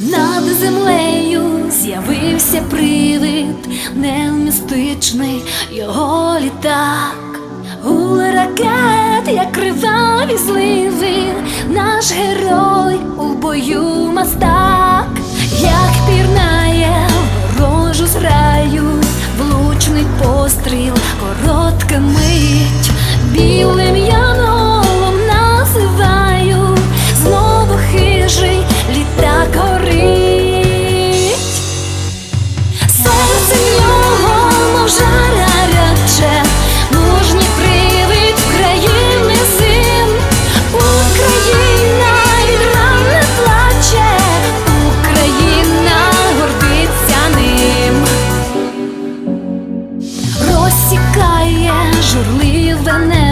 Над землею з'явився привид, невмістичний його літак, Гули ракет, як криваві зливи, наш герой у бою маста. журливе не.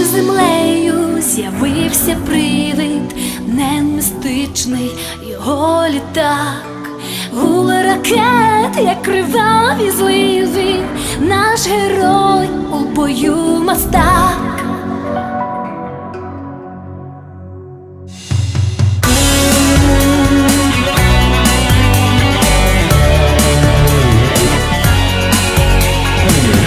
над землею з'явився привид, не мистичний його літак, гули ракет, як криваві зливи, наш герой у бою мастак. Yeah.